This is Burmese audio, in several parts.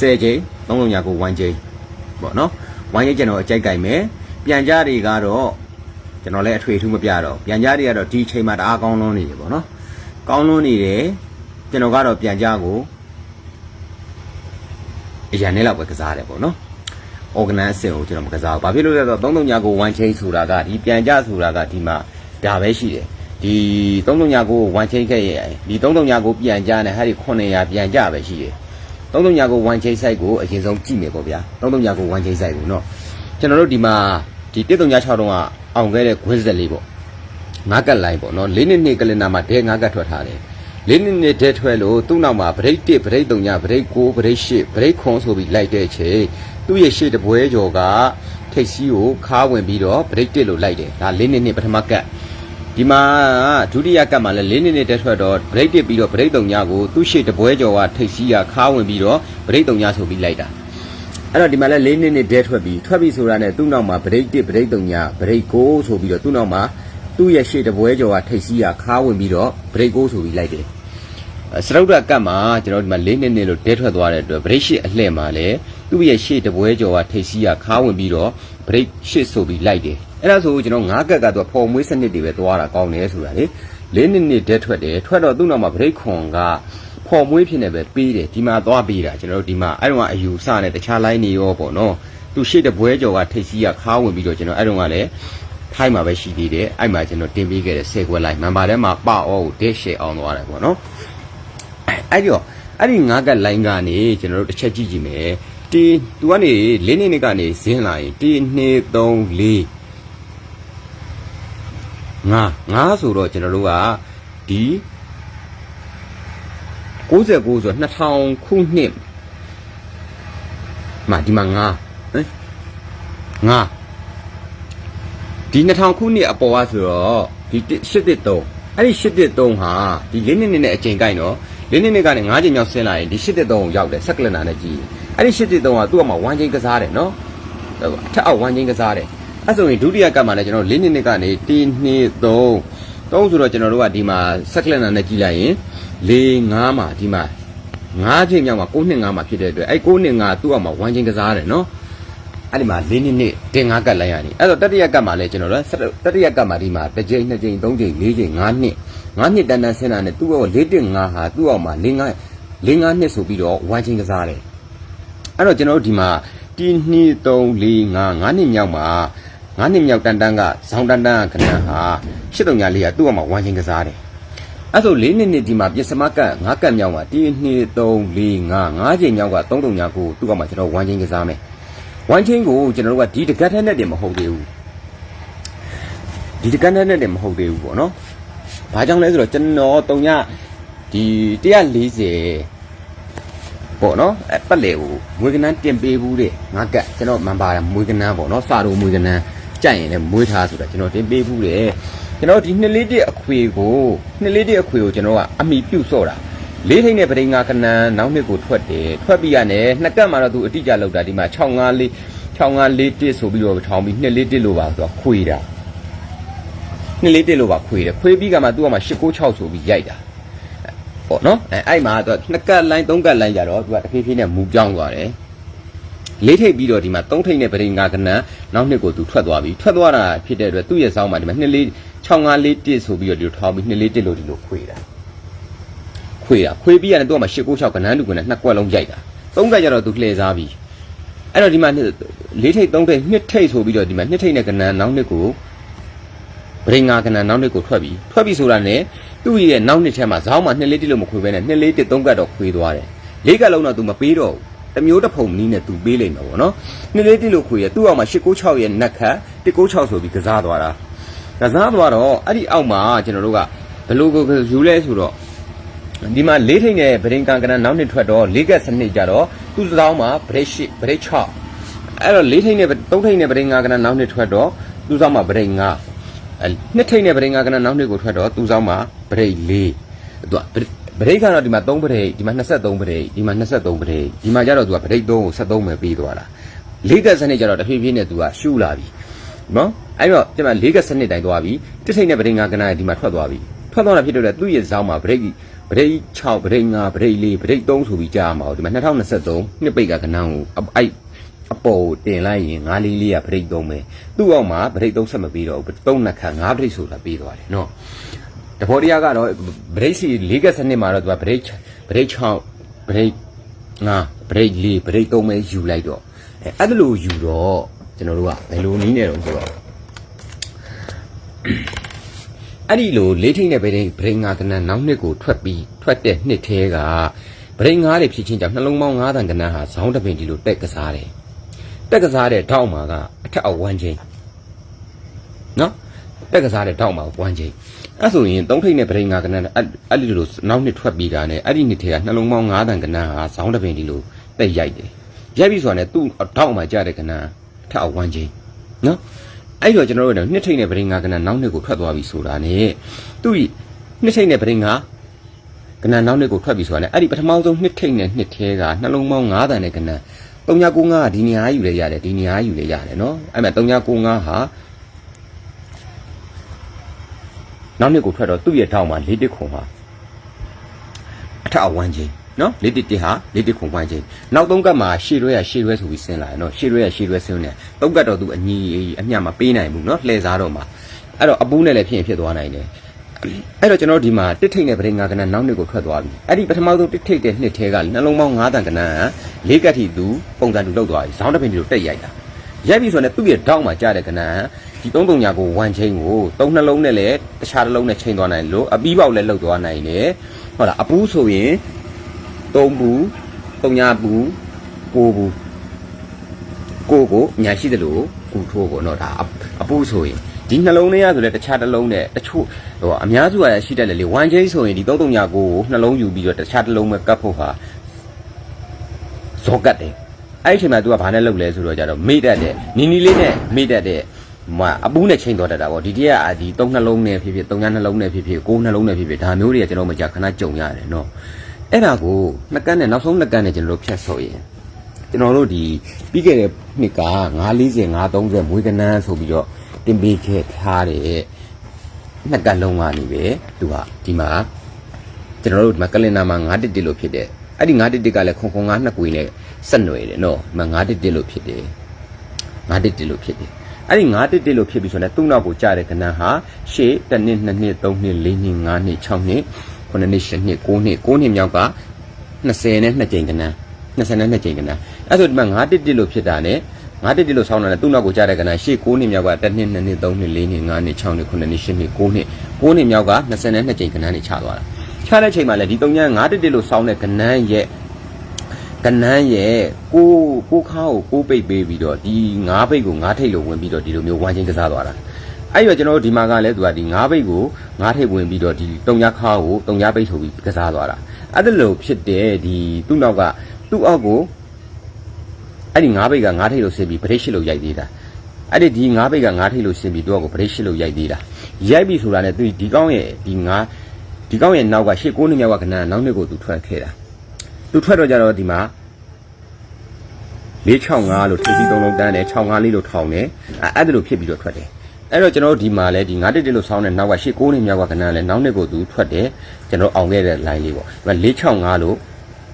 10ချိန်3ညကို1ချိန်ပေါ့နော်1ချိန်ကျွန်တော်အကြိုက်ကြိုက်မယ်ပြန်ကြတွေကတော့ကျွန်တော်လည်းအထွေထူးမပြတော့ပြန်ကြတွေကတော့ဒီချိန်မှာတအားကောင်းလွန်းနေတယ်ပေါ့နော်ကောင်းလွန်းနေတယ်ကျွန်တော်ကတော့ပြန်ကြကိုအရန်နဲ့လောက်ပဲကစားတယ်ပေါ့နော် organize အဆင့်ကိုကျွန်တော်မကစားဘူး။ဘာဖြစ်လို့လဲဆိုတော့33ညကို one chain ဆိုတာကဒီပြန်ကြဆိုတာကဒီမှာဒါပဲရှိတယ်။ဒီ33ညကို one chain ခဲ့ရဲ့ဒီ33ညကိုပြန်ကြနဲ့ဟာဒီ900ပြန်ကြပဲရှိတယ်။ 33ညကို one chain site ကိုအရင်ဆုံးကြည့်မယ်ပေါ့ဗျာ။33ညကို one chain site ကိုနော်။ကျွန်တော်တို့ဒီမှာဒီ13ည6တုန်းကအောင်ခဲ့တဲ့ quiz လေးပေါ့။ငါးကတ်လိုင်းပေါ့နော်။၄နှစ်နှစ်ကလင်နာမှာဒဲငါးကတ်ထွက်ထားတယ်။လေးနှစ်နှစ်ဒဲထွက်လို့သူ့နောက်မှာဗရိတ်1ဗရိတ်3ညဗရိတ်9ဗရိတ်10ဗရိတ်ခွန်ဆိုပြီးလိုက်တဲ့အချိန်သူ့ရဲ့ရှေ့တပွဲကျော်ကထိတ်စီးကိုခါဝင်ပြီးတော့ဗရိတ်1လို့လိုက်တယ်ဒါလေးနှစ်နှစ်ပထမကတ် ဒီမှာဒုတိယကတ်မှာလည်းလေးနှစ်နှစ်တက်ထွက်တော့ဗရိတ်1ပြီးတော့ဗရိတ်3ညကိုသူ့ရှေ့တပွဲကျော်ကထိတ်စီးကခါဝင်ပြီးတော့ဗရိတ်3ညဆိုပြီးလိုက်တာအဲ့တော့ဒီမှာလည်းလေးနှစ်နှစ်ဒဲထွက်ပြီးထွက်ပြီးဆိုတာနဲ့သူ့နောက်မှာဗရိတ်1ဗရိတ်3ညဗရိတ်9ဆိုပြီးတော့သူ့နောက်မှာသူ့ရဲ့ရှေ့တပွဲကျော်ကထိတ်စီးကခါဝင်ပြီးတော့ဗရိတ်9ဆိုပြီးလိုက်တယ် စရုပ်ဒကတ်မှာကျွန်တော်ဒီမှာ၄နှစ်နှစ်လို့ဒဲထွက်သွားတဲ့အတွက်ဗရိတ်ရှိအလှဲ့မှာလည်းသူ့ရဲ့ရှေ့တပွဲကျော်ကထိတ်စီးကခါဝင်ပြီးတော့ဗရိတ်ရှိဆိုပြီးလိုက်တယ်အဲ့ဒါဆိုကျွန်တော်၅ကတ်ကတော့ဖော်မွေးစနစ်တွေပဲသွားတာကောင်းတယ်ဆိုတာလေ၄နှစ်နှစ်ဒဲထွက်တယ်ထွက်တော့သူ့နောက်မှာဗရိတ်ခွန်ကဖော်မွေးဖြစ်နေပဲပေးတယ်ဒီမှာသွားပေးတာကျွန်တော်တို့ဒီမှာအဲ့တော့အယူစနဲ့တခြား line နေရောပေါ့နော်သူရှေ့တပွဲကျော်ကထိတ်စီးကခါဝင်ပြီးတော့ကျွန်တော်အဲ့တော့ကလည်းထိုင်းမှာပဲရှိသေးတယ်အဲ့မှာကျွန်တော်တင်ပေးခဲ့တဲ့ဆယ်ခွက်လိုက်မန်ပါထဲမှာပအောကိုဒက်ရှယ်အောင်သွားတယ်ပေါ့နော် အဲ့ဒီတော့အဲ့ဒီငါးကလိုင်းကနေကျွန်တော်တို့တစ်ချက်ကြည့်ကြည့်မယ်တီသူကနေ၄နှစ်နှစ်ကနေဇင်းလာရင်တီ2 3 4ငါငါဆိုတော့ကျွန်တော်တို့ကဒီ69ဆို2000ခုနှစ်မှာဒီမှာငါဟမ်ငါဒီ2000ခုနှစ်အပေါ်ကဆိုတော့ဒီ813အဲ့ဒီ813ဟာဒီ၄နှစ်နှစ်နဲ့အချိန်ကိုက်နော် ၄နှစ်နှစ်ကနေ9ချိန်မြောက်ဆင်းလာရင်ဒီ813ကိုရောက်တယ်ဆက်ကလနာနဲ့ကြည့်အဲ့ဒီ813ကသူ့အမှာ1ချိန်ကစားတယ်နော်အထက်အောက်1ချိန်ကစားတယ်အဲ့ဆိုရင်ဒုတိယကပ်မှာလည်းကျွန်တော်၄နှစ်နှစ်ကနေ1 2 3 3ဆိုတော့ကျွန်တော်တို့ကဒီမှာဆက်ကလနာနဲ့ကြည့်လိုက်ရင်4 5မှာဒီမှာ9ချိန်မြောက်မှာ9နှစ်5မှာဖြစ်တဲ့အတွက်အဲ့9နှစ်5သူ့အမှာ1ချိန်ကစားတယ်နော်အဲ့ဒီမှာ၄နှစ်နှစ်တင်၅ကတ်လိုက်ရနေအဲ့တော့တတိယကတ်မှာလဲကျွန်တော်တို့တတိယကတ်မှာဒီမှာတစ်ကြိမ်နှစ်ကြိမ်သုံးကြိမ်လေးကြိမ်၅နှစ် ၅နှစ်တန်တန်ဆင်းတာနဲ့သူ့ဘော၄တက်၅ဟာသူ့အောင်မှာ၄၅၄၅နှစ်ဆိုပြီးတော့ဝမ်းချင်းကစားတယ်အဲ့တော့ကျွန်တော်တို့ဒီမှာတီ2 3 4 5 5နှစ်မြောက်မှာ၅နှစ်မြောက်တန်တန်ကဇောင်းတန်တန်ကခဏဟာ၈တုံညာလေးကသူ့အောင်မှာဝမ်းချင်းကစားတယ်အဲ့ဆို၄နှစ်နှစ်ဒီမှာပြစ္စမကတ်၅ကတ်မြောက်မှာတီ2 3 4 5 5ချိန်မြောက်က3တုံညာကိုသူ့အောင်မှာကျွန်တော်ဝမ်းချင်းကစားမယ်ဝမ်းချင်းကိုကျွန်တော်တို့ကဒီတကတ်ထဲနဲ့တည်းမဟုတ်သေးဘူးဒီတကတ်ထဲနဲ့တည်းမဟုတ်သေးဘူးပေါ့နော်။ ဘာကြောင့်လဲဆိုတော့ကျွန်တော်တုံညဒီ140ပေါ့နော်အပတ်လေကိုမွေးကနန်းတင်ပေးဘူးတဲ့ငါကတ်ကျွန်တော်မန်ပါမွေးကနန်းပေါ့နော်စာတို့မွေးကနန်းကြိုက်ရင်လည်းမွေးထားဆိုတာကျွန်တော်တင်ပေးဘူးတဲ့ကျွန်တော်ဒီနှစ်လေးတစ်အခွေကိုနှစ်လေးတစ်အခွေကိုကျွန်တော်ကအမိပြုတ်စော့တာလေးထိန်နဲ့ပရိငါကနန်းနောက်နှစ်ကိုထွက်တယ်ထွက်ပြီးရတယ်နှစ်ကတ်မှာတော့သူအတိအကျလောက်တာဒီမှာ654 654တစ်ဆိုပြီးတော့ထောင်းပြီး2လေးတစ်လို့ပါဆိုတော့ခွေတာ 2လေးတစ်လို့ပါခွေတယ်ခွေပြီးကမှသူကမှ896ဆိုပြီးရိုက်တာပေါ့နော်အဲအဲ့မှာသူနှစ်ကတ်လိုင်းသုံးကတ်လိုင်းကြတော့သူကတဖြည်းဖြည်းနဲ့မူပြောင်းသွားတယ်လေးထိပ်ပြီးတော့ဒီမှာသုံးထိပ်နဲ့ပရိငါကနန်းနောက်နှစ်ကိုသူထွက်သွားပြီထွက်သွားတာဖြစ်တဲ့အတွက်သူ့ရဲ့စောင်းမှာဒီမှာ2လေး654တစ်ဆိုပြီးတော့ဒီလိုထောင်းပြီး2လေးတစ်လို့ဒီလိုခွေတာခွေတာခွေပြီးရတယ်သူကမှ896ကနန်းတူကနန်းနှစ်ကွက်လုံးရိုက်တာသုံးကက်ကျတော့သူလှည့်စားပြီအဲ့တော့ဒီမှာလေးထိပ်သုံးထိပ်နှစ်ထိပ်ဆိုပြီးတော့ဒီမှာနှစ်ထိပ်နဲ့ကနန်းနောက်နှစ်ကို ဗရိငါကနန်းနောက်နှစ်ကိုထွက်ပြီထွက်ပြီဆိုတာနဲ့သူ့ရဲ့နောက်နှစ်ထဲမှာဇောင်းမှာနှစ်လေးတိလို့မခွေပဲနဲ့နှစ်လေးတစ်သုံးကက်တော့ခွေသွားတယ်လေးကက်လုံးတော့သူမပေးတော့ဘူးတစ်မျိုးတစ်ဖုံနီးနဲ့သူပေးလိမ့်မှာပေါ့နော်နှစ်လေးတိလို့ခွေရသူ့အောက်မှာ896ရဲ့နက်ခတ်196ဆိုပြီးကစားသွားတာကစားသွားတော့အဲ့ဒီအောက်မှာကျွန်တော်တို့ကဘယ်လိုကိုယူလဲဆိုတော့ဒီမှာလေးထိန်နဲ့ဗရင်ကန်ကနနောက်နှစ်ထွက်တော့လေးကက်စနစ်ကြတော့သူ့စတောင်းမှာဗရိတ်ရှိဗရိတ်6အဲ့တော့လေးထိန်နဲ့သုံးထိန်နဲ့ဗရင်ကန်ကနနောက်နှစ်ထွက်တော့သူ့ဆောင်မှာဗရိတ်5အဲ နှစ်ထိန်နဲ့ဗရင်ကန်ကနနောက်နှစ်ကိုထွက်တော့သူ့ဆောင်မှာဗရိတ်4သူကဗရိတ်ကတော့ဒီမှာ3ဗရိတ်ဒီမှာ23ဗရိတ်ဒီမှာ23ဗရိတ်ဒီမှာကျတော့သူကဗရိတ်3ကို73ပဲပြီးသွားတာလေးကက်စနစ်ကြတော့တဖြည်းဖြည်းနဲ့သူကရှူလာပြီနော်အဲ့တော့ဒီမှာလေးကက်စနစ်တိုင်းသွားပြီတစ်ထိန်နဲ့ဗရင်ကန်ကနဒီမှာထွက်သွားပြီထွက်သွားတာဖြစ်တော့လေသူ့ရဲ့ဇောင်းမှာဗရိတ်ပရိတ်6ပရိတ်5ပရိတ်4ပရိတ်3ဆိုပြီးကြားမှာဒီမှာ2023နှစ်ပိတ်ကကနန်းကိုအဲ့ အပေါ်တင်လိုက်ရင်9လေးလေးကပရိတ်3ပဲသူ့အောက်မှာပရိတ်3ဆက်မပြီးတော့ဘူး3နှစ်ခါ9ပရိတ်ဆိုတာပြီးသွားတယ်နော်တဘောတရားကတော့ပရိတ်စီ၄ကစနစ်မှာတော့သူကပရိတ်ပရိတ်6ပရိတ်5ပရိတ်4ပရိတ်3ပဲယူလိုက်တော့အဲအဲ့ဒါလိုယူတော့ကျွန်တော်တို့ကဘယ်လိုနည်းနဲ့တော့ဆိုတော့အဲ့ဒီလိုလေးထိတ်နဲ့ဗရိန်ဗရိန်ငါကနန်းနောက်နှစ်ကိုထွက်ပြီးထွက်တဲ့နှစ်သေးကဗရိန်ငါးတွေဖြစ်ချင်းကြောင့်နှလုံးပေါင်း9တန်ကနန်းဟာဇောင်းတပင်ဒီလိုတက်ကစားတယ် တက်ကစားတဲ့ထောက်မှာကအထက်အောက်ဝမ်းချင်းနော်တက်ကစားတဲ့ထောက်မှာဝမ်းချင်းအဲ့ဆိုရင်သုံးထိတ်နဲ့ဗရိန်ငါကနန်းအဲ့အဲ့ဒီလိုနောက်နှစ်ထွက်ပြီးတာနဲ့အဲ့ဒီနှစ်သေးကနှလုံးပေါင်း9တန်ကနန်းဟာဇောင်းတပင်ဒီလိုတက်ရိုက်တယ်ရိုက်ပြီးဆိုတာနဲ့သူ့ထောက်မှာကြားတဲ့ကနန်းအထက်အောက်ဝမ်းချင်းနော်အဲ့တော့ကျွန်တော်တို့ကနှစ်ထိတ်နဲ့ပရိငါကနန်းနောက်နှစ်ကိုထွက်သွားပြီဆိုတာ ਨੇ သူ့ဤနှစ်ထိတ်နဲ့ပရိငါကနန်းနောက်နှစ်ကိုထွက်ပြီဆိုတာ ਨੇ အဲ့ဒီပထမဆုံးနှစ်ထိတ်နဲ့နှစ်ထဲကနှလုံးပေါင်း9တန်နဲ့ကနန်း 3995ကဒီနေရာယူလဲရတယ်ဒီနေရာယူလဲရတယ်နော်အဲ့မဲ့3995ဟာနောက်နှစ်ကိုထွက်တော့သူ့ရဲ့ထောက်မှာ၄တစ်ခုဟာအထက်အဝမ်းချင်းနော်၄တစ်တစ်ဟာ၄တစ်ခုဝမ်းချင်းနောက်သုံးကတ်မှာရှေ့ရွဲရရှေ့ရွဲဆိုပြီးဆင်းလာတယ်နော်ရှေ့ရွဲရရှေ့ရွဲဆင်းနေသုံးကတ်တော့သူအညီအမျှမပေးနိုင်ဘူးနော်လှည့်စားတော့မှာအဲ့တော့အပူးနဲ့လည်းဖြစ်ရင်ဖြစ်သွားနိုင်တယ် အဲ့တော့ကျွန်တော်ဒီမှာတစ်ထိတ်နဲ့ပရိငါကနန်းနောက်နှစ်ကိုထွက်သွားပြီအဲ့ဒီပထမဆုံးတစ်ထိတ်တဲ့နှစ်ထဲကနှလုံးပေါင်း9တန်ကနန်း၄ကတ်ထိသူပုံစံတူလောက်သွားပြီဇောင်းတစ်ပင်ဒီလိုတက်ရိုက်တာရိုက်ပြီဆိုတော့သူ့ရဲ့တောင်းမှာကြားတဲ့ကနန်းဒီသုံးတုံညာကိုဝမ်ချင်းကိုသုံးနှလုံးနဲ့လည်းတခြားတစ်လုံးနဲ့ချိန်သွားနိုင်လို့အပီးပေါက်လည်းလှုပ်သွားနိုင်တယ်ဟုတ်လားအပူးဆိုရင်3ဘူး3ညဘူး9ဘူးကိုကိုညာရှိတယ်လို့ကူထိုးပေါ့နော်ဒါအပူဆိုရင်ဒီနှလုံးလေးရဆိုလဲတခြားတစ်လုံးနဲ့တချို့ ဟိုအများစုကရှိတတ်တယ်လေ1 chain ဆိုရင်ဒီ3 3ည9ကိုနှလုံးယူပြီးတော့တခြားတစ်လုံးပဲကတ်ဖို့ဟာဇောကတ်တယ်အဲ့ဒီအချိန်မှာ तू ကဘာနဲ့လုပ်လဲဆိုတော့ကြတော့မေ့တတ်တယ်နီနီလေးနဲ့မေ့တတ်တဲ့မအပူးနဲ့ချိန်သွားတတ်တာပေါ့ဒီတည်းကဒီ3နှလုံးနဲ့ဖြစ်ဖြစ်3ညနှလုံးနဲ့ဖြစ်ဖြစ်9နှလုံးနဲ့ဖြစ်ဖြစ်ဒါမျိုးတွေကကျွန်တော်မကြခဏကြုံရတယ်နော်အဲ့ဒါကိုနှစ်ကန်းနဲ့နောက်ဆုံးနှစ်ကန်းနဲ့ကျွန်တော်တို့ဖြတ်ဆိုရင်ကျွန်တော်တို့ဒီပြီးခဲ့တဲ့နှစ်က940 930မွေးကနန်းဆိုပြီးတော့တင်ပေးခဲ့ထားတဲ့ နှစ်ကန်းလုံးကနေပဲသူကဒီမှာကျွန်တော်တို့ဒီမှာကလင်နာမှာ911လို့ဖြစ်တယ်အဲ့ဒီ911ကလည်းခုံခုံ9နှစ်ကွေနဲ့ဆက်နွယ်တယ်နော်ဒီမှာ911လို့ဖြစ်တယ်911လို့ဖြစ်တယ်အဲ့ဒီ911လို့ဖြစ်ပြီးဆိုတော့သူ့နောက်ကိုကြားတဲ့ကဏ္ဍဟာရှေ့တစ်နှစ်နှစ်နှစ်သုံးနှစ်လေးနှစ်ငါးနှစ်6နှစ်9နှစ်10နှစ်9နှစ်9နှစ်မြောက်က20နဲ့2ကြိမ်ကဏ္ဍ20နဲ့2ကြိမ်ကဏ္ဍအဲ့ဆိုဒီမှာ911လို့ဖြစ်တာ ਨੇ 911လို့ဆောင်းတာ ਨੇ သူ့နောက်ကိုကြားတဲ့ကဏ္ဍရှေ့9နှစ်မြောက်ကတစ်နှစ်2နှစ်3နှစ်4နှစ်5နှစ်6နှစ်9နှစ်10နှစ်9နှစ်9နှစ်မြောက်က20နဲ့2ကြိမ်ကဏ္ဍနေချသွားတာချတဲ့ချိန်မှာလည်းဒီ3ည911လို့ဆောင်းတဲ့ကဏ္ဍရဲ့ကနန်းရဲ့ကိုကိုခါကိုကိုပိတ်ပေးပြီးတော့ဒီငါးပိတ်ကိုငါးထိတ်လို့ဝင်ပြီးတော့ဒီလိုမျိုးဝမ်းချင်းကစားသွားတာအဲ့တော့ကျွန်တော်တို့ဒီမှာကလည်းသူကဒီငါးပိတ်ကိုငါးထိတ်ဝင်ပြီးတော့ဒီတုံညာခါကိုတုံညာပိတ်ဆိုပြီးကစားသွားတာအဲ့ဒါလို့ဖြစ်တဲ့ဒီသူ့နောက်ကသူ့အောက်ကို အဲ့ဒီငါးပိတ်ကငါးထိတ်လို့ဆင်းပြီးဗရိတ်ရှိလို့ရိုက်သေးတာအဲ့ဒီဒီငါးပိတ်ကငါးထိတ်လို့ဆင်းပြီးသူ့အောက်ကိုဗရိတ်ရှိလို့ရိုက်သေးတာရိုက်ပြီဆိုတာနဲ့သူဒီကောင်းရဲ့ဒီငါးဒီကောင်းရဲ့နောက်ကရှေ့ကိုးနှစ်မြောက်ကကနန်းနောက်နှစ်ကိုသူထွက်ခဲ့တာသူထွက်တော့ကြတော့ဒီမှာ465လို့ထိပ်ကြီးသုံးလုံးတန်းတယ်65လေးလို့ထောင်တယ်အဲအဲ့ဒါလိုဖြစ်ပြီးတော့ထွက်တယ်အဲ့တော့ကျွန်တော်တို့ဒီမှာလဲဒီ911လို့ဆောင်းတဲ့နောက်ကရှေ့6နှစ်မြောက်ကကဏ္ဍလဲနောက်နှစ်ကိုသူထွက်တယ်ကျွန်တော်အောင်ခဲ့တဲ့ line လေးပေါ့ဒီမှာ465လို့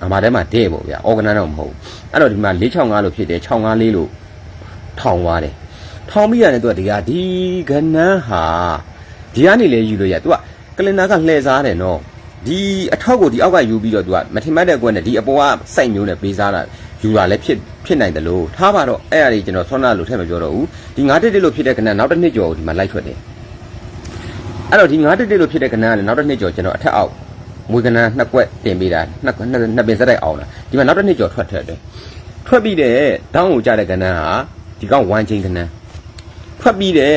အမှားထဲမှာတဲ့ပေါ့ဗျာ organ တော့မဟုတ်ဘူးအဲ့တော့ဒီမှာ465လို့ဖြစ်တယ်65လေးလို့ထောင်သွားတယ်ထောင်ပြီးရတယ်သူကဒီကဒီကဏ္ဍဟာဒီကနေလဲယူလို့ရသူကကလင်နာကလှည့်စားတယ်နော်ဒီအထောက်ကိုဒီအောက်ကယူပြီးတော့သူကမထင်မှတ်တဲ့ကွက်နဲ့ဒီအပေါ်ကစိုက်မျိုးနဲ့ပေးစားတာယူတာလည်းဖြစ်ဖြစ်နိုင်တယ်လို့ထားပါတော့အဲ့အရာကြီးကျွန်တော်ဆွမ်းနာလို့ထည့်မပြောတော့ဘူးဒီ9တက်လို့ဖြစ်တဲ့ကဏ္ဍနောက်တစ်နှစ်ကျော်ဒီမှာလိုက်ထွက်တယ်အဲ့တော့ဒီ9တက်လို့ဖြစ်တဲ့ကဏ္ဍကလည်းနောက်တစ်နှစ်ကျော်ကျွန်တော်အထက်အောက် မွေကဏ္ဍနှစ်ကွက်တင်ပေးတာနှစ်နှစ်ပင်စက်တိုက်အောင်တာဒီမှာနောက်တစ်နှစ်ကျော်ထွက်ထွက်တယ်ထွက်ပြီးတဲ့တောင်းကိုကြတဲ့ကဏ္ဍဟာဒီကောင်1ချင်းကဏ္ဍထွက်ပြီးတဲ့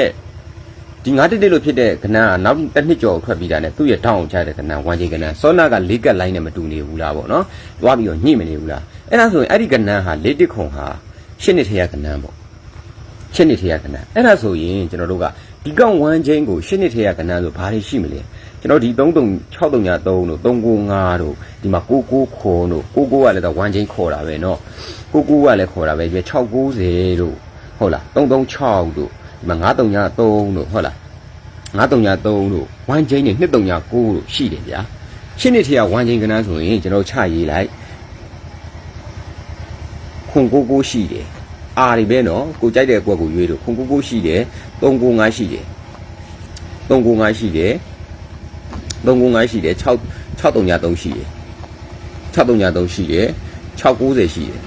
ဒီ9တက်တက်လို့ဖြစ်တဲ့ကဏ္ဍကနောက်တစ်နှစ်ကျော်ထွက်ပြီးတာ ਨੇ သူ့ရဲ့တောင်းကိုကြတဲ့ကဏ္ဍ1ချင်းကဏ္ဍစောနာက၄ကက်လိုင်းနဲ့မတူနေဘူးလားပေါ့နော်သွားပြီးတော့ညှိမနေဘူးလားအဲ့ဒါဆိုရင်အဲ့ဒီကဏ္ဍဟာ၄တစ်ခုဟာရှစ်နှစ်ထရကဏ္ဍပေါ့ရှစ်နှစ်ထရကဏ္ဍအဲ့ဒါဆိုရင်ကျွန်တော်တို့ကဒီကောင်1ချင်းကိုရှစ်နှစ်ထရကဏ္ဍဆိုဘာတွေရှိမလဲ ကျွန်တော်ဒီ33 63ညာ3တို့395တို့ဒီမှာ99ခွန်တို့99ကလည်းတော့1ချင်းခေါ်တာပဲเนาะ99ကလည်းခေါ်တာပဲဒီ690တို့ဟုတ်လား336တို့ဒီမှာ93ညာ3တို့ဟုတ်လား93ညာ3တို့1ချင်းနေ239တို့ရှိတယ်ဗျာ ရှင်းနေထရဝမ်ချင်းကနန်းဆိုရင်ကျွန်တော်ချရေးလိုက်ခွန်ကိုကိုရှိတယ်အာတွေပဲနော်ကိုကြိုက်တဲ့အကွက်ကိုရွေးလို့ခွန်ကိုကိုရှိတယ်3ကို5ရှိတယ်3ကို5ရှိတယ် 3ကို5ရှိတယ်6 633ရှိတယ်633ရှိတယ်690ရှိတယ်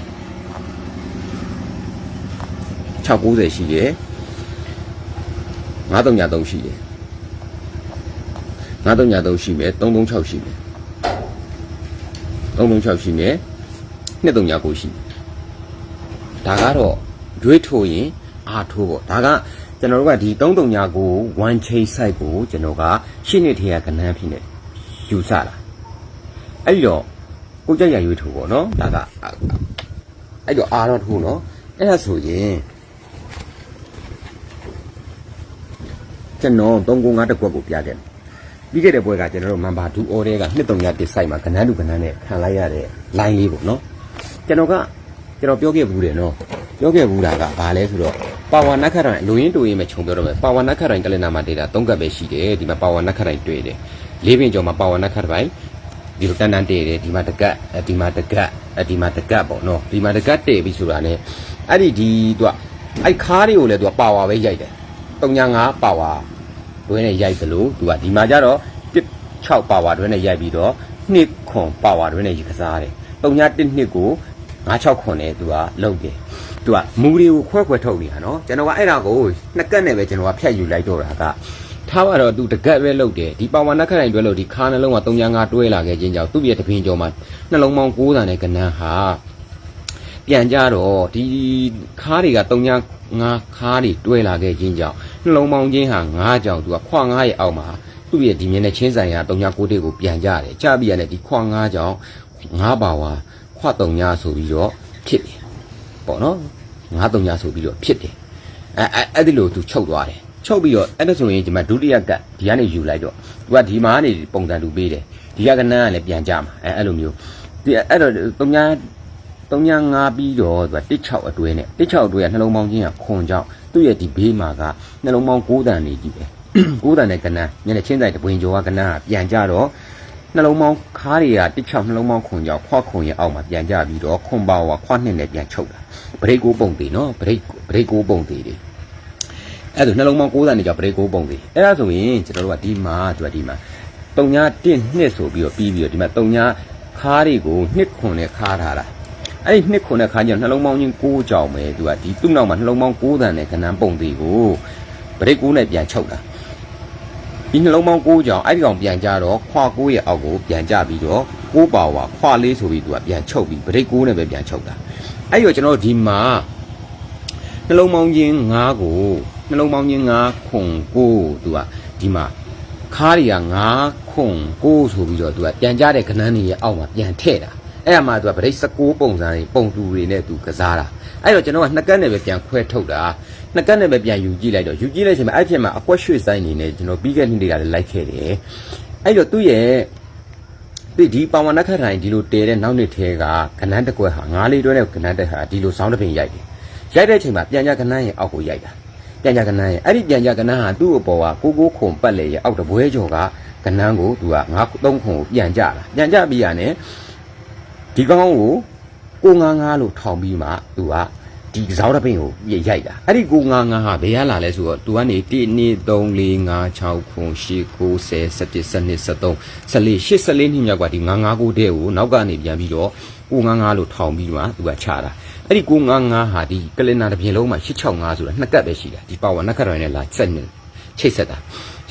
690ရှိတယ်933ရှိတယ်933ရှိမယ်336ရှိမယ်336ရှိမယ်239ရှိမယ်ဒါကတော့ရွေးထိုးရင်အာထိုးပေါ့ဒါက ကျွန်တော်တို့ကဒီ339ကို one chain site ကိုကျွန်တော်ကရှင်းနေထရကဏ္ဍဖြစ်နေယူဆတာအဲ့ဒီတော့ကိုကြက်ရရွေးထိုးပေါ့နော်ဒါကအဲ့တော့အာတော့ထိုးနော်အဲ့ဒါဆိုရင်ကျွန်တော်395တက်ကွက်ကိုပြခဲ့တယ်ပြီးခဲ့တဲ့ပွဲကကျွန်တော်တို့ member 2 order က231 site မှာကဏ္ဍတူကဏ္ဍနဲ့ခံလိုက်ရတဲ့ line လေးပေါ့နော်ကျွန်တော်ကကျွန်တော်ပြောခဲ့ဘူးတယ်နော်ပြောခဲ့ဘူးတာကဘာလဲဆိုတော့ power နက်ခတ်တိုင်းလူရင်းတူရင်းပဲခြုံပြောတော့မယ် power နက်ခတ်တိုင်းကလင်နာမှာ data 3ကပ်ပဲရှိတယ်ဒီမှာ power နက်ခတ်တိုင်းတွေ့တယ်လေးပင်ကျော်မှာ power နက်ခတ်တိုင်းဒီလိုတန်းတန်းတည်တယ်ဒီမှာတကတ်ဒီမှာတကတ်ဒီမှာတကတ်ပေါ့နော်ဒီမှာတကတ်တည်ပြီဆိုတာ ਨੇ အဲ့ဒီဒီသူကအဲ့ခါးတွေကိုလည်းသူက power ပဲရိုက်တယ်3.5 power တွင်းနဲ့ရိုက်သလိုသူကဒီမှာကျတော့6 power တွင်းနဲ့ရိုက်ပြီးတော့2ခွန် power တွင်းနဲ့ရကစားတယ်3.1နှစ်ကို969ခွန်နဲ့သူကလုံတယ် သူကမူတွေကိုခွဲခွဲထုတ်နေတာနော်ကျွန်တော်ကအဲ့ဒါကိုနှစ်ကတ်နဲ့ပဲကျွန်တော်ကဖြတ်ယူလိုက်တော့တာကထားပါတော့သူတကက်ပဲလုတ်တယ်ဒီပါဝါနက်ခတ်တိုင်းတွဲလို့ဒီခါနှလုံးက305တွဲလာခဲ့ခြင်းကြောင့်သူ့ရဲ့တပင်ကျော်မှာနှလုံးပေါင်း9တန်တဲ့ကဏ္ဍဟာပြန်ကြတော့ဒီခါတွေက305ခါတွေတွဲလာခဲ့ခြင်းကြောင့်နှလုံးပေါင်းချင်းဟာ9ကြောင့်သူကခွာ9ရဲ့အောက်မှာသူ့ရဲ့ဒီမြင်းနဲ့ချင်းဆိုင်ရာ309တေကိုပြန်ကြတယ်ကြပြီးရတယ်ဒီခွာ9ကြောင့်9ပါဝါခွာ3ဆိုပြီးတော့ဖြစ်တယ် ပေါ့နော်9 3ဆိုပြီးတော့ဖြစ်တယ်အဲအဲ့ဒီလိုသူချုပ်သွားတယ်ချုပ်ပြီးတော့အဲ့ဒါဆိုရင်ဒီမှာဒုတိယကတ်ဒီကနေယူလိုက်တော့သူကဒီမှာနေပုံစံတူပေးတယ်ဒီကကနန်းကလည်းပြန်ကြမှာအဲအဲ့လိုမျိုးဒီအဲ့တော့တုံညာတုံညာငါပြီးတော့သူက16အတွဲနဲ့16အတွဲကနှလုံးပေါင်းချင်းကခွန်ကြောင့်သူ့ရဲ့ဒီဘေးမှာကနှလုံးပေါင်း9တန်နေကြည့်ပဲ9တန်နဲ့ကနန်းညနေချင်းတိုင်းတပွင်ကျော်ကကနန်းကပြန်ကြတော့နှလုံးပေါင်းခါးတွေက16နှလုံးပေါင်းခွန်ကြောင့်ခွခွန်ရဲ့အောက်မှာပြန်ကြပြီးတော့ခွန်ပါဝါခွနှစ်နဲ့ပြန်ချုပ်တာ ဗရိတ်ကိုပုံသေးနော်ဗရိတ်ဗရိတ်ကိုပုံသေးတယ်အဲ့ဒါနှလုံးပေါင်း60နဲ့ကြောင့်ဗရိတ်ကိုပုံသေးအဲ့ဒါဆိုရင်ကျွန်တော်တို့ကဒီမှာသူကဒီမှာတုံညာ1နှစ်ဆိုပြီးတော့ပြီးပြီးတော့ဒီမှာတုံညာခါးတွေကိုနှစ်ခွန်နဲ့ခါးထားတာအဲ့ဒီနှစ်ခွန်နဲ့ခါးကြောင့်နှလုံးပေါင်းချင်း6ကြောင်ပဲသူကဒီသူ့နောက်မှာနှလုံးပေါင်း6တန်နဲ့ခဏန်းပုံသေးကိုဗရိတ်ကိုနဲ့ပြန်ချုပ်တာဒီနှလုံးပေါင်း6ကြောင်အဲ့ဒီကောင်ပြန်ကြတော့ခွာ6ရဲ့အောက်ကိုပြန်ကြပြီးတော့6ပါဝါခွာလေးဆိုပြီးသူကပြန်ချုပ်ပြီးဗရိတ်6နဲ့ပဲပြန်ချုပ်တာ အဲ့ဒီတော့ကျွန်တော်တို့ဒီမှာနှလုံးပေါင်းချင်း9ကိုနှလုံးပေါင်းချင်း9ခွန်9သူကဒီမှာခါးတွေက9ခွန်9ဆိုပြီးတော့သူကပြန်ကြတဲ့ခဏန်းတွေရဲ့အောက်မှာပြန်ထည့်တာအဲ့အမှသူကဗရိတ်16ပုံစံတွေပုံတူတွေနဲ့သူကစားတာအဲ့တော့ကျွန်တော်ကနှစ်ကတ်နဲ့ပဲပြန်ခွဲထုတ်တာနှစ်ကတ်နဲ့ပဲပြန်ယူကြည့်လိုက်တော့ယူကြည့်လိုက်ချိန်မှာအဲ့ဖြစ်မှာအကွက်ရွှေ့ဆိုင်နေနေကျွန်တော်ပြီးခဲ့တဲ့နေ့ကလည်းလိုက်ခဲ့တယ်အဲ့တော့သူ့ရဲ့ ဒီဒီပါဝနခတ်ထိုင်ဒီလိုတဲတဲ့နောက်နှစ်ထဲကကနန်းတစ်ကွက်ဟာငါးလေးတွဲတဲ့ကနန်းတစ်ဟာဒီလိုစောင်းတစ်ပင်ရိုက်တယ်ရိုက်တဲ့ချိန်မှာပြန်ကြကနန်းရဲ့အောက်ကိုရိုက်တာပြန်ကြကနန်းရဲ့အဲ့ဒီပြန်ကြကနန်းဟာသူ့အပေါ်ကကိုကိုခုံပတ်လေရဲ့အောက်တပွဲကျော်ကကနန်းကိုသူကငါးသုံးခုံကိုပြန်ကြတာပြန်ကြပြီးရတယ်ဒီကောင်းကိုကိုငါးငါးလို့ထောင်ပြီးမှသူက ဒီကစားတဲ့ပင်ကိုရိုက်တာအဲ့ဒီကိုငါးငါးဟာဘယ်ရလာလဲဆိုတော့သူကနေ1 2 3 4 5 6ခု8 9 10 11 12 13 14 14နှစ်မြောက်ကဒီငါးငါးကိုတဲ့ကိုနောက်ကနေပြန်ပြီးတော့ကိုငါးငါးလို့ထောင်ပြီးမှသူကချတာအဲ့ဒီကိုငါးငါးဟာဒီကလင်နာတစ်ပြင်လုံးမှာ865ဆိုတာနှစ်ကတ်ပဲရှိတာဒီပါဝါနှစ်ကတ်တိုင်းနဲ့လာဆက်နေချိတ်ဆက်တာ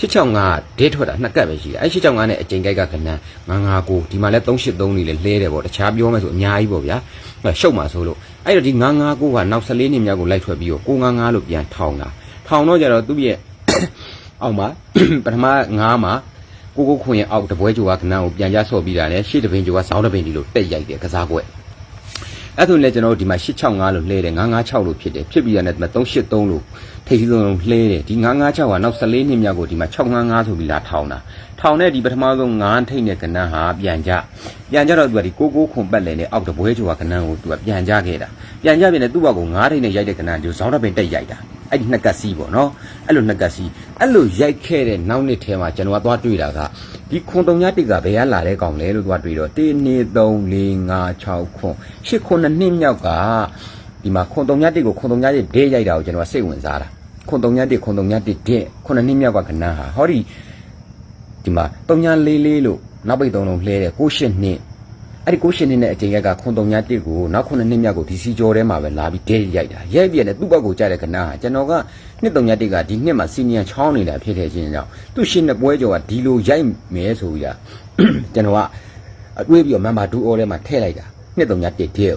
665ဒေးထွက်တာနှစ်ကတ်ပဲရှိတယ်အဲ665နဲ့အကျိန်ကိုက်ကကနန်း959ဒီမှာလဲ383နေလဲလဲတယ်ပေါ့တခြားပြောမယ်ဆိုအများကြီးပေါ့ဗျာရှုပ်မှာဆိုလို့ အဲ့တော့ဒီ959ကနောက်14နှစ်မြောက်ကိုလိုက်ထွက်ပြီးတော့955လို့ပြန်ထောင်တာထောင်တော့ကြတော့သူ့ရဲ့အောက်မှာပထမ9မှာကိုကိုခွင်ရဲ့အောက်တပွဲကြိုကကနန်းကိုပြန်ရဆော့ပြီးတာလဲရှေ့တပင်ကြိုကစောင်းတပင်ဒီလိုတက်ရိုက်တယ်ကစားကွက် အဲ့ဒါလည်းကျွန်တော်တို့ဒီမှာ865လို့လှဲတယ်956လို့ဖြစ်တယ်ဖြစ်ပြီးရတယ်ဒီမှာ383လို့ထိပ်စီးဆုံးလှဲတယ်ဒီ956ကနောက်14နှစ်မြောက်ကိုဒီမှာ655ဆိုပြီးလာထောင်တာထောင်တဲ့ဒီပထမဆုံး9ထိပ်နဲ့ကနန်းဟာပြန်ကြပြန်ကြတော့သူကဒီကိုကိုခွန်ပတ်လဲနဲ့အောက်တပွဲကျော်ကကနန်းကိုသူကပြန်ကြခဲ့တာပြန်ကြပြန်တယ်သူ့ဘောက်ကို9ထိပ်နဲ့ရိုက်တဲ့ကနန်းဒီဇောင်းတပင်တက်ရိုက်တာ အဲ့ဒီနှစ်ကတ်စီးပေါ့နော်အဲ့လိုနှစ်ကတ်စီးအဲ့လိုရိုက်ခဲ့တဲ့နောက်နှစ်ထဲမှာကျွန်တော်ကသွားတွေ့တာကဒီခွန်တုံညတိကဘယ်ကလာတဲ့ကောင်လဲလို့သွားတွေ့တော့1 2 3 4 5 6ခွန်8ခွန်နှစ်မြောက်ကဒီမှာခွန်တုံညတိကိုခွန်တုံညတိဒဲရိုက်တာကိုကျွန်တော်ကစိတ်ဝင်စားတာခွန်တုံညတိခွန်တုံညတိဒဲခွန်နှစ်မြောက်ကကဏ္ဍဟာဟောဒီဒီမှာတုံညလေးလေးလို့နောက်ပိတ်သုံးလုံးလှဲတဲ့6 8နှစ် အဲ့ဒီကိုရှင်နေတဲ့အချိန်ကခွန်တုံညာတစ်ကိုနောက်ခုနှစ်နှစ်မြောက်ကိုဒီစီကျော်ထဲမှာပဲလာပြီးဒဲရိုက်တာရိုက်ပြတဲ့သူ့ဘက်ကိုကြားတဲ့ခဏဟာကျွန်တော်ကနှစ်တုံညာတစ်ကဒီနှစ်မှာစီနီယံချောင်းနေတာဖြစ်တဲ့ချင်းကြောင့်သူ့ရှင်တဲ့ပွဲကျော်ကဒီလိုရိုက်မယ်ဆိုပြီးကျွန်တော်ကအတွေးပြီးတော့မန်ဘာဒူအော်ထဲမှာထည့်လိုက်တာနှစ်တုံညာတစ်တဲ့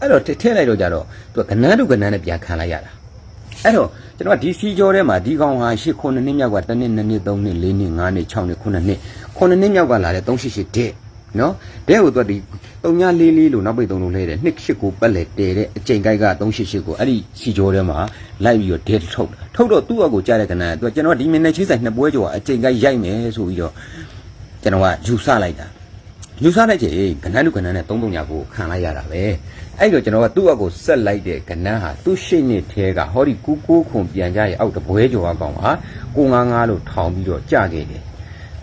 အဲ့တော့ထည့်လိုက်တော့ကြတော့သူကကနန်းတို့ကနန်းနဲ့ပြန်ခံလိုက်ရတာအဲ့တော့ကျွန်တော်ကဒီစီကျော်ထဲမှာဒီကောင်ဟာရှစ်ခုနှစ်နှစ်မြောက်ကတစ်နှစ်နှစ်နှစ်သုံးနှစ်လေးနှစ်ငါးနှစ်၆နှစ်ခုနှစ်နှစ်ခုနှစ်နှစ်မြောက်ကလာတဲ့388တဲ့ နော်တဲ့ဟိုတော့ဒီ3944လို့နောက်ပိတ်သုံးလုံးလဲတယ်နှစ်8ကိုပတ်လဲတဲတဲ့အချိန်ကိုက်က388ကိုအဲ့ဒီစီဂျိုထဲမှာလိုက်ပြီးတော့ဒဲထုတ်တာထုတ်တော့သူ့အကိုကြားတဲ့ကဏ္ဍကသူကကျွန်တော်ဒီမင်းနဲ့ချိဆိုင်နှစ်ပွဲကျော်အချိန်ကိုက်ရိုက်မယ်ဆိုပြီးတော့ကျွန်တော်ကယူဆလိုက်တာယူဆလိုက်ချင်ကဏ္ဍလူကဏ္ဍနဲ့33ညာကိုခံလိုက်ရတာပဲအဲ့တော့ကျွန်တော်ကသူ့အကိုဆက်လိုက်တဲ့ကဏ္ဍဟာသူ့ရှိနှစ်သေးကဟောဒီကူကိုခွန်ပြန်ကြရဲ့အောက်တပွဲကျော်အကောင်ဟာ955လို့ထောင်ပြီးတော့ကြခဲ့တယ်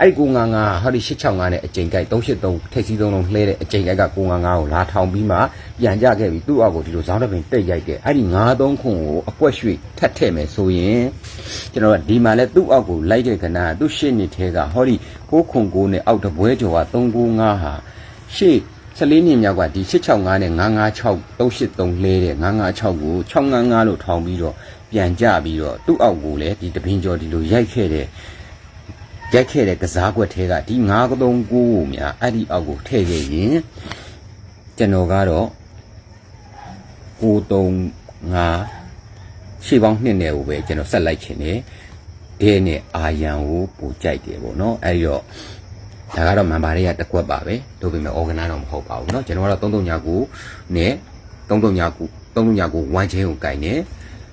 အဲ့ဒီ955ဟောဒီ665နဲ့အကြိမ်ကြိုက်383ထိပ်စီးသုံးလုံးလှဲတဲ့အကြိမ်ကြိုက်က955ကိုလာထောင်ပြီးမှပြန်ကြခဲ့ပြီးသူ့အောက်ကိုဒီလိုဇောင်းတစ်ပင်တက်ရိုက်တဲ့အဲ့ဒီ93ခွန်ကိုအကွက်ရွှေ့ထပ်ထည့်မယ်ဆိုရင်ကျွန်တော်ကဒီမှာလဲသူ့အောက်ကိုလိုက်တဲ့ကဏ္ဍကသူ့ရှစ်နှစ်ထဲကဟောဒီ6ခွန်9နဲ့အောက်တပွဲကျော်က395ဟာရှေ့14နှစ်မြောက်ကဒီ665နဲ့956 383လဲတဲ့956ကို655လို့ထောင်ပြီးတော့ပြန်ကြပြီးတော့သူ့အောက်ကိုလည်းဒီတပင်ကျော်ဒီလိုရိုက်ခဲ့တဲ့ ရိုက်ခဲ့တဲ့ကစားကွက်ထဲကဒီ939ကိုများအဲ့ဒီအောက်ကိုထည့်ခဲ့ရင်ကျွန်တော်ကတော့935ရှေ့ပေါင်းနှစ်နဲ့ကိုပဲကျွန်တော်ဆက်လိုက်ခြင်းနဲ့ဒဲနဲ့အာယံကိုပို့ကြိုက်တယ်ပေါ့နော်အဲ့ဒီတော့ဒါကတော့မန်ပါတွေကတစ်ကွက်ပါပဲတို့ပြင်မဲ့ organ တော့မဟုတ်ပါဘူးเนาะကျွန်တော်ကတော့339နဲ့339 339ဝမ်းချင်းကိုကင်နေ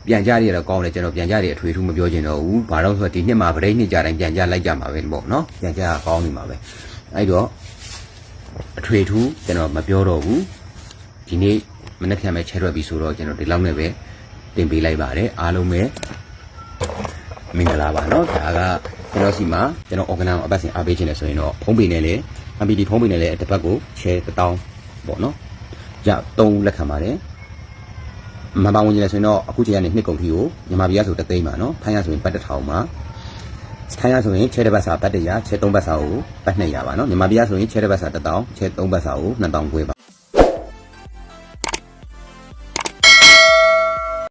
ပြန်ကြရတော့ကောင်းတယ်ကျွန်တော်ပြန်ကြရအထွေထူးမပြောချင်တော့ဘူးဘာလို့ဆိုတော့ဒီနှစ်မှာဗရိတ်နှစ်ကြတိုင်းပြန်ကြလိုက်ကြမှာပဲပေါ့နော်ပြန်ကြကောင်းနေမှာပဲအဲ့တော့အထွေထူးကျွန်တော်မပြောတော့ဘူးဒီနေ့မနေ့ကမှချဲထွက်ပြီဆိုတော့ကျွန်တော်ဒီလောက်နဲ့ပဲတင်ပေးလိုက်ပါတယ်အားလုံးပဲမင်္ဂလာပါနော်ဒါကကျွန်တော်စီမှာကျွန်တော် organ အပတ်စဉ်အားပေးခြင်းလဲဆိုရင်တော့ဖုံးပေနဲ့လဲ MPD ဖုံးပေနဲ့လဲတစ်ပတ်ကို share 1000ပေါ့နော်ကြ3လက်ခံပါတယ် မန်ပါဝင်ကြလဲဆိုရင်တော့အခုချိန်ကနေနှစ်ကုန်ထီကိုမြန်မာပြည်ကဆိုတသိန်းပါနော်ထိုင်းရဆိုရင်ပတ်တစ်ထောင်ပါထိုင်းရဆိုရင်ချဲတစ်ပတ်စာပတ်တစ်ရာချဲသုံးပတ်စာကိုပတ်200ပါနော်မြန်မာပြည်ကဆိုရင်ချဲတစ်ပတ်စာ1000ချဲသုံးပတ်စာကို2000ခွဲပါ